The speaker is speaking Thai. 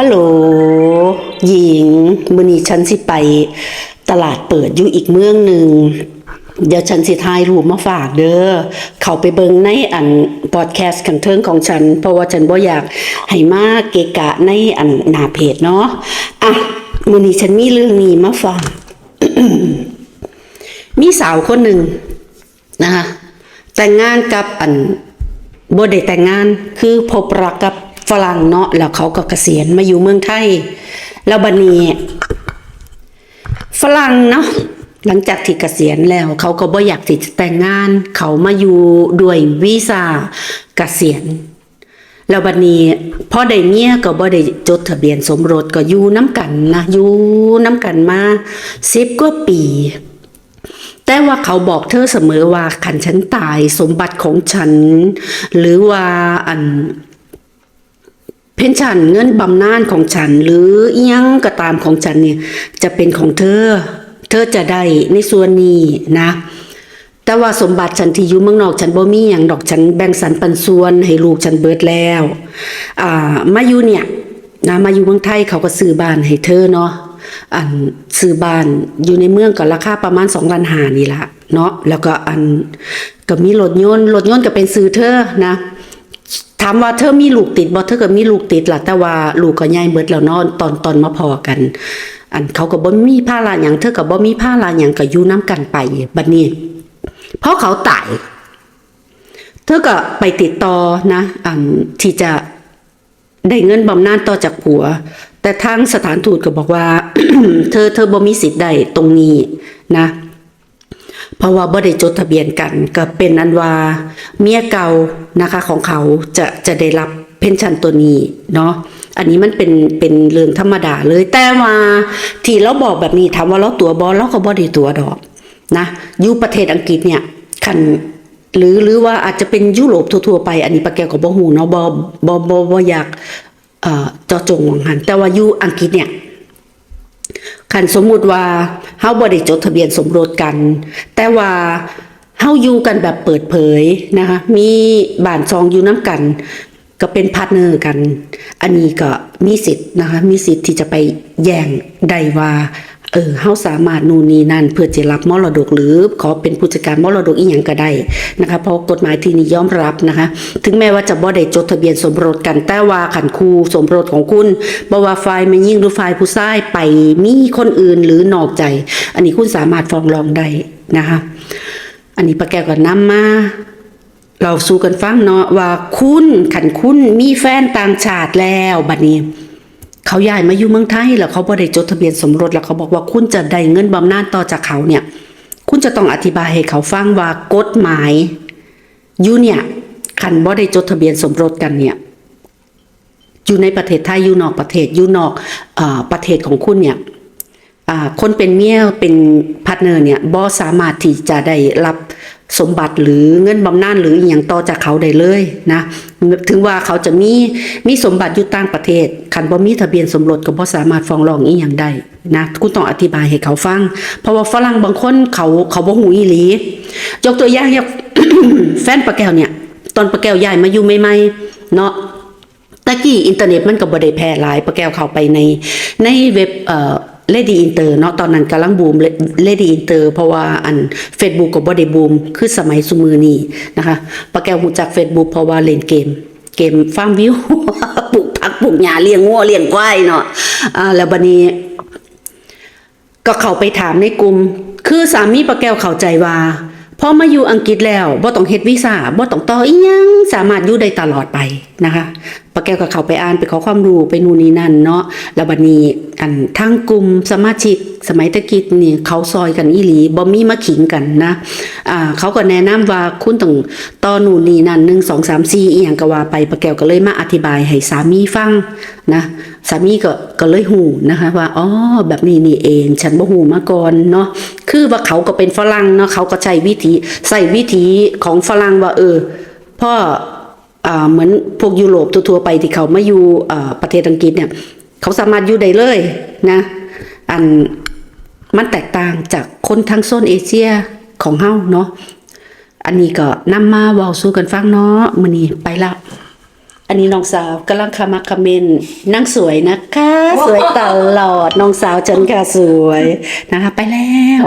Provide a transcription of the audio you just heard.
ฮัลโหลหญิงมื้อนี้ฉันสิไป ตลาดเปิดอยู่อีกเมืองหนึ่งเดี๋ยวฉันสิถ่ายรูปมาฝากเด้อ เขาไปเบิ่งในอันพอดแคสต์คันเทิงของฉัน เพราะว่าฉันบ่อยากให้มาเกะกะในอันหน้าเพจเนาะ อะมื้อนี้ฉันมีเรื่องนี้มาฝาก มีสาวคนหนึ่งนะคะแต่งงานกับอันบ่ได้แต่งงานคือพบรักกับ ฝรั่งเนาะแล้วเขาก็เกษียณมาอยู่เมืองไทย แล้วบัดนี้ฝรั่งเนาะหลังจากที่เกษียณแล้ว เขาก็บ่อยากที่จะแต่งงาน เขามาอยู่ด้วยวีซ่าเกษียณแล้วบัดนี้พอได้เมียก็บ่ได้จดทะเบียนสมรสก็อยู่น้ำกันนะอยู่น้ำกันมาสิบกว่าปี แต่ว่าเขาบอกเธอเสมอว่าขันฉันตายสมบัติของฉัน หรือว่าอัน เพนชันเงินบำนาญของฉันหรืออิหยังก็ตามของฉันเนี่ย จะเป็นของเธอ เธอจะได้ในส่วนนี้นะ แต่ว่าสมบัติฉันที่อยู่เมืองนอกฉันบ่มีอย่างดอกฉันแบ่งสรรปันส่วนให้ลูกฉันเบิดแล้วอ่ามาอยู่เนี่ยนะมาอยู่เมืองไทยเขาก็ซื้อบ้านให้เธอเนาะอันซื้อบ้านอยู่ในเมืองก็ราคาประมาณ2ล้านหานี่ละเนาะแล้วก็อันก็มีรถยนต์รถยนต์ก็เป็นซื้อเธอนะ ถามว่าเธอมีลูกติดบ่เธอก็มีลูกติดล่ะแต่ว่าลูกก็ใหญ่เบิดแล้วเนาะตอนตอนมาพอกัน อันเขาก็บ่มีภาระหยังเธอก็บ่มีภาระหยังก็อยู่นํกันไปบัดนี้เพราะเขาตายเธอก็ไปติดต่อนะอันที่จะได้เงินบำนาญต่อจากผัว แต่ทางสถานทูตก็บอกว่า เธอเธอบ่มีสิทธิ์ใดตรงนี้นะ เพราะว่าบ่ได้จดทะเบียนกันก็เป็นอันว่าเมียเก่านะคะของเขาจะจะได้รับเพนชันตัวนี้เนาะอันนี้มันเป็นเป็นเรื่องธรรมดาเลยแต่ว่าที่เราบอกแบบนี้ถามว่าเราตัวบอเราก็บ่ได้ตัวดอกนะอยู่ประเทศอังกฤษเนี่ยคันหรือหรือว่าอาจจะเป็นยุโรปทั่วๆไป อันนี้ปะแกก็บ่ฮู้เนาะบ่บ่บ่อยากเอ่อจาะจงหวังหันแต่ว่าอยู่อังกฤษเนี่ย ขันสมมุติว่าเฮาบ่ได้จดทะเบียนสมรสกัน แต่ว่าเฮาอยู่กันแบบเปิดเผยนะคะ มีบ้านซองอยู่น้ำกัน ก็เป็นพาร์ทเนอร์กัน อันนี้ก็มีสิทธิ์นะคะ มีสิทธิ์ที่จะไปแย่งได้ว่า เออเฮาสามารถนู่นนี่นั่น เพื่อจะรับมรดกหรือ ขอเป็นผู้จัดการมรดกอีหยังก็ได้นะคะ เพราะกฎหมายที่นี่ยอมรับนะคะ ถึงแม้ว่าจะบ่ได้จดทะเบียนสมรสกันแต่ว่าขันคู่สมรสของคุณบ่ว่าฝ่ายแม่ยิ่งหรือฝ่ายผู้ชายไปมีคนอื่นหรือนอกใจ อันนี้คุณสามารถฟ้องร้องได้นะคะ อันนี้ป้าแก้วก็นำมาเราสู้กันฟังเนาะว่าคุณขันคุณมีแฟนต่างชาติแล้วบัดนี้ เขาย้ายมาอยู่เมืองไทยแล้วเขาบ่ได้จดทะเบียนสมรสแล้วเขาบอกว่าคุณจะได้เงินบำนาญต่อจากเขาเนี่ย คุณจะต้องอธิบายให้เขาฟังว่ากฎหมายอยู่เนี่ยคันบ่ได้จดทะเบียนสมรสกันเนี่ยอยู่ในประเทศไทยอยู่นอกประเทศอยู่นอกอประเทศของคุณเนี่ยคนเป็นเมียเป็นพาร์ทเนอร์เนี่ยบ่สามารถที่จะได้รับ สมบัติหรือเงินบำนาญหรืออย่างต่อจากเขาได้เลยนะถึงว่าเขาจะมีมีสมบัติอยู่ต่างประเทศคันบ่มีทะเบียนสมรสก็บ่สามารถฟ้องร้องอีหยังได้นะคุณต้องอธิบายให้เขาฟัง เพราะว่าฝรั่งบางคนเขาเขาบ่ฮู้อีหลียกตัวอย่างอย่างแฟนปะแก้วเนี่ย ตอนปะแก้วย้ายมาอยู่ใหม่ๆเนาะตะกี้อินเทอร์เน็ตมันก็บ่ได้แพร่หลายปะแก้วเข้าไปในในเว็บเอ่อ เลดี้อินเตอร์เนาะตอนนั้นกำลังบูมเลดี้อินเตอร์เพราะว่าอัน Facebook ก็บ่ได้บูมคือสมัยซุมือนี้นะคะปะแก้วหูจัก Facebook เพราะว่าเล่นเกม เกมฟาร์มวิวปลูกผักปลูกหญ้าเลี้ยงงัวเลี้ยงควายเนาะอ่าแล้วบัดนี้ ก็เข้าไปถามในกลุ่ม คือสามีปะแก้วเข้าใจว่า พอมาอยู่อังกฤษแล้วบ่ต้องเฮ็ดวีซ่าบ่ต้องต่ออีหยังสามารถอยู่ได้ตลอดไปนะคะปะแก้วก็เข้าไปอ่านไปขอความรู้ไปนู่นนี่นั่นเนาะแล้วบัดนี้อันทางกลุ่มสมาชิก สมัยตะกี้นี่เขาซอยกันอีหลีบ่มีมาขิงกันนะอ่าเขาก็แนะนำว่าคุณต้องต่อนู่นนี่นั่น1 2 3 4อีหยังก็ว่าไปปะแก้วก็เลยมาอธิบายให้สามีฟังนะสามีก็ก็เลยหูนะคะว่าอ๋อแบบนี้นี่เอง ฉันบ่หูมาก่อนเนาะคือว่าเขาก็เป็นฝรั่งเนาะเขาก็ใช้วิธีใส่วิธีของฝรั่งว่าเออพ่ออ่าเหมือนพวกยุโรปทั่วๆไปที่เขามาอยู่อ่าประเทศอังกฤษเนี่ย เขาสามารถอยู่ได้เลยนะ อัน มันแตกต่างจากคนทางโซนเอเชียของเฮาเนาะอันนี้ก็นำมาเว้าสู่กันฟังเนาะมื้อนี้ไปละอันนี้น้องสาวกำลังคามาคาเมนต์นั่งสวยนะคะ สวยตลอดน้องสาวฉันค่ะสวยนะคะ ไปแล้ว